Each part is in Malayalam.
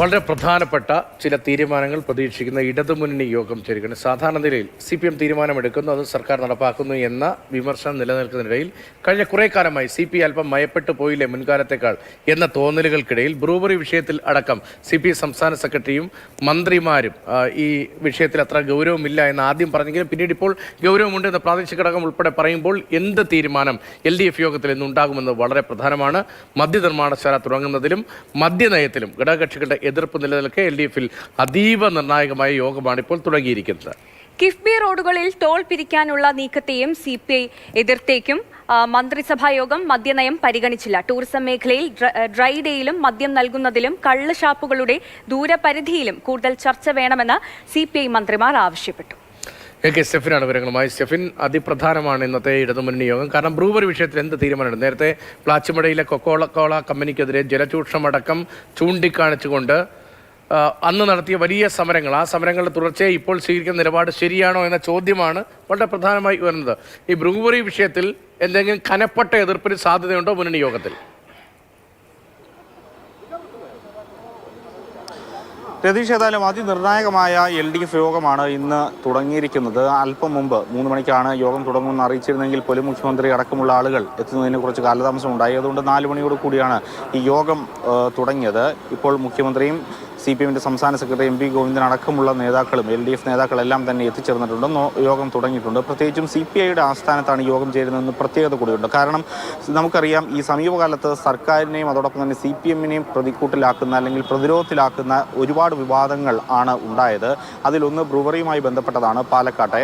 വളരെ പ്രധാനപ്പെട്ട ചില തീരുമാനങ്ങൾ പ്രതീക്ഷിക്കുന്ന ഇടതുമുന്നണി യോഗം ചേരുകയാണ്. സാധാരണ നിലയിൽ സി പി എം തീരുമാനമെടുക്കുന്നു അത് സർക്കാർ നടപ്പാക്കുന്നു എന്ന വിമർശനം നിലനിൽക്കുന്നതിനിടയിൽ കഴിഞ്ഞ കുറേ കാലമായി സി പി അല്പം മയപ്പെട്ടു പോയില്ലേ മുൻകാലത്തേക്കാൾ എന്ന തോന്നലുകൾക്കിടയിൽ ബ്രൂവറി വിഷയത്തിൽ അടക്കം സി പി സംസ്ഥാന സെക്രട്ടറിയും മന്ത്രിമാരും ഈ വിഷയത്തിൽ അത്ര ഗൗരവമില്ല എന്ന് ആദ്യം പറഞ്ഞെങ്കിലും പിന്നീട് ഇപ്പോൾ ഗൗരവമുണ്ട് എന്ന് പ്രാദേശിക ഘടകം ഉൾപ്പെടെ പറയുമ്പോൾ എന്ത് തീരുമാനം എൽ ഡി എഫ് യോഗത്തിൽ ഇന്നുണ്ടാകുമെന്ന് വളരെ പ്രധാനമാണ്. മദ്യനിർമ്മാണശാല തുടങ്ങുന്നതിലും മദ്യനയത്തിലും ഘടകകക്ഷികളുടെ എതിർപ്പ് നിലനിൽക്കെ എൽ ഡി എഫിൽ അതീവ നിർണായകമായ യോഗമാണ് ഇപ്പോൾ തുടങ്ങിയിരിക്കുന്നത്. കിഫ്ബി റോഡുകളിൽ ടോൾ പിരിക്കാനുള്ള നീക്കത്തെയും സി പി ഐ എതിർത്തേക്കും മന്ത്രിസഭാ യോഗം മദ്യനയം പരിഗണിച്ചില്ല. ടൂറിസം മേഖലയിൽ ഡ്ര- ഡേയിലും മദ്യം നൽകുന്നതിലും കള്ള് ഷാപ്പുകളുടെ ദൂരപരിധിയിലും കൂടുതൽ ചർച്ച വേണമെന്ന് സി മന്ത്രിമാർ ആവശ്യപ്പെട്ടു. എ കെ സ്റ്റെഫിനാണ് വിവരങ്ങളുമായി. സ്റ്റെഫിൻ അതിപ്രധാനമാണ് ഇന്നത്തെ ഇടതുമുന്നണി യോഗം. കാരണം ബ്രൂവറി വിഷയത്തിൽ എന്ത് തീരുമാനമുണ്ട്? നേരത്തെ പ്ലാച്ചിമടയിലെ കൊക്കോള കോള കമ്പനിക്കെതിരെ ജലചൂഷണമടക്കം ചൂണ്ടിക്കാണിച്ചുകൊണ്ട് അന്ന് നടത്തിയ വലിയ സമരങ്ങൾ. ആ സമരങ്ങളുടെ തുടർച്ചയായി ഇപ്പോൾ സ്വീകരിക്കുന്ന നിലപാട് ശരിയാണോ എന്ന ചോദ്യമാണ് വളരെ പ്രധാനമായി വരുന്നത് ഈ ബ്രൂവറി വിഷയത്തിൽ എന്തെങ്കിലും കനപ്പെട്ട എതിർപ്പിന് സാധ്യതയുണ്ടോ മുന്നണി യോഗത്തിൽ? രതീഷ് ഏതായാലും അതിനിർണായകമായ എൽ ഡി എഫ് യോഗമാണ് ഇന്ന് തുടങ്ങിയിരിക്കുന്നത്. അല്പം മുമ്പ് മൂന്ന് മണിക്കാണ് യോഗം തുടങ്ങുമെന്ന് അറിയിച്ചിരുന്നെങ്കിൽ പോലും മുഖ്യമന്ത്രി അടക്കമുള്ള ആളുകൾ എത്തുന്നതിന് കുറച്ച് കാലതാമസം ഉണ്ടായി. അതുകൊണ്ട് നാല് മണിയോട് കൂടിയാണ് ഈ യോഗം തുടങ്ങിയത്. ഇപ്പോൾ മുഖ്യമന്ത്രിയും സി പി എമ്മിന്റെ സംസ്ഥാന സെക്രട്ടറി എം പി ഗോവിന്ദൻ അടക്കമുള്ള നേതാക്കളും എൽ ഡി എഫ് നേതാക്കളെല്ലാം തന്നെ എത്തിച്ചേർന്നിട്ടുണ്ട്. യോഗം തുടങ്ങിയിട്ടുണ്ട്. പ്രത്യേകിച്ചും സി പി ഐയുടെ ആസ്ഥാനത്താണ് യോഗം ചേരുന്നതെന്ന് പ്രത്യേകത കൂടിയുണ്ട്. കാരണം നമുക്കറിയാം ഈ സമീപകാലത്ത് സർക്കാരിനെയും അതോടൊപ്പം തന്നെ സി പി എമ്മിനെയും പ്രതിക്കൂട്ടിലാക്കുന്ന അല്ലെങ്കിൽ പ്രതിരോധത്തിലാക്കുന്ന ഒരുപാട് വിവാദങ്ങൾ ആണ് ഉണ്ടായത്. അതിലൊന്ന് ബ്രൂവറിയുമായി ബന്ധപ്പെട്ടതാണ് പാലക്കാട്ടെ.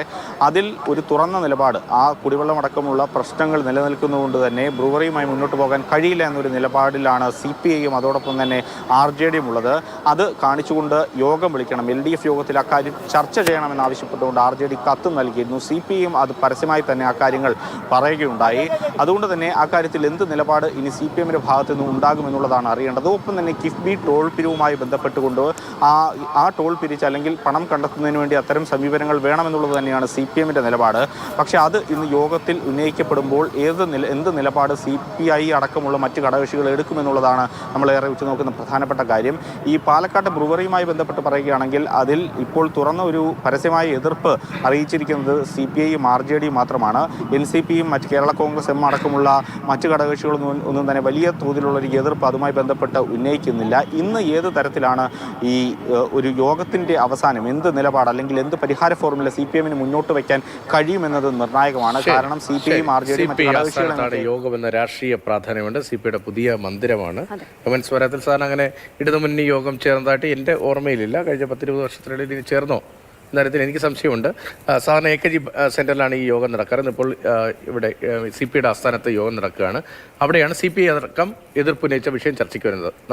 അതിൽ ഒരു തുറന്ന നിലപാട് ആ കുടിവെള്ളം അടക്കമുള്ള പ്രശ്നങ്ങൾ നിലനിൽക്കുന്നതുകൊണ്ട് തന്നെ ബ്രൂവറിയുമായി മുന്നോട്ട് പോകാൻ കഴിയില്ല എന്നൊരു നിലപാടിലാണ് സി പി ഐയും അതോടൊപ്പം തന്നെ ആർ ജെ ഡിയും ഉള്ളത്. അത് കാണിച്ചുകൊണ്ട് യോഗം വിളിക്കണം. എൽ ഡി എഫ് യോഗത്തിൽ അക്കാര്യം ചർച്ച ചെയ്യണമെന്ന് ആവശ്യപ്പെട്ടുകൊണ്ട് ആർ ജെ ഡി കത്ത് നൽകിയിരുന്നു. സി പി ഐയും അത് പരസ്യമായി തന്നെ അക്കാര്യങ്ങൾ പറയുകയുണ്ടായി. അതുകൊണ്ട് തന്നെ അക്കാര്യത്തിൽ എന്ത് നിലപാട് ഇനി സി പി എമ്മിന്റെ ഭാഗത്തു നിന്ന് ഉണ്ടാകുമെന്നുള്ളതാണ് അറിയേണ്ടത്. ഒപ്പം തന്നെ കിഫ്ബി ടോൾ പിരിവുമായി ബന്ധപ്പെട്ടുകൊണ്ട് ആ ആ ടോൾ പിരിച്ച് അല്ലെങ്കിൽ പണം കണ്ടെത്തുന്നതിന് വേണ്ടി അത്തരം സമീപനങ്ങൾ വേണമെന്നുള്ളത് തന്നെയാണ് സി പി എമ്മിന്റെ നിലപാട്. പക്ഷേ അത് ഇന്ന് യോഗത്തിൽ ഉന്നയിക്കപ്പെടുമ്പോൾ ഏത് നില എന്ത് നിലപാട് സി പി ഐ അടക്കമുള്ള മറ്റ് ഘടകകക്ഷികൾ എടുക്കുമെന്നുള്ളതാണ് നമ്മളേറെ ഉറ്റുനോക്കുന്ന പ്രധാനപ്പെട്ട കാര്യം. ഈ പാലക്കാട് ബ്രുവറിയുമായി ബന്ധപ്പെട്ട് പറയുകയാണെങ്കിൽ അതിൽ ഇപ്പോൾ തുറന്ന ഒരു പരസ്യമായ എതിർപ്പ് അറിയിച്ചിരിക്കുന്നത് സി പി ഐയും ആർ ജെ ഡിയും മാത്രമാണ്. എൻ സി പിയും മറ്റ് കേരള കോൺഗ്രസ് എം അടക്കമുള്ള മറ്റ് ഘടകകക്ഷികളും ഒന്നും തന്നെ വലിയ തോതിലുള്ള ഒരു എതിർപ്പ് അതുമായി ബന്ധപ്പെട്ട് ഉന്നയിക്കുന്നില്ല. ഇന്ന് ഏത് തരത്തിലാണ് ഈ ഒരു യോഗത്തിന്റെ അവസാനം? എന്ത് നിലപാട് അല്ലെങ്കിൽ എന്ത് പരിഹാര ഫോർമുല സി പി എമ്മിന് മുന്നോട്ട് വയ്ക്കാൻ കഴിയുമെന്നത് നിർണായകമാണ്. കാരണം സി പി ഐയും ആർ ജെ ഡിയും യോഗം എന്ന രാഷ്ട്രീയ പ്രാധാന്യമുണ്ട്. സി പിയുടെ പുതിയ മന്ദിരമാണ്. സ്വരാത്തിൽ സാറിന് അങ്ങനെ ഇടതുമുന്നണി യോഗം ചേർന്നതായിട്ട് എന്റെ ഓർമ്മയിലില്ല. കഴിഞ്ഞ പത്തിരുപത് വർഷത്തിനിടയിൽ ഇനി ചേർന്നോ? കാര്യത്തിൽ എനിക്ക് സംശയമുണ്ട്. സാധാരണ എ കെ ജി സെന്ററിലാണ് ഈ യോഗം നടക്കാറ്. ഇപ്പോൾ ഇവിടെ സി പിയുടെ ആസ്ഥാനത്ത് യോഗം നടക്കുകയാണ്. അവിടെയാണ് സി പി ഐ അടക്കം എതിർപ്പുന്നയിച്ച വിഷയം ചർച്ചയ്ക്ക് വരുന്നത്.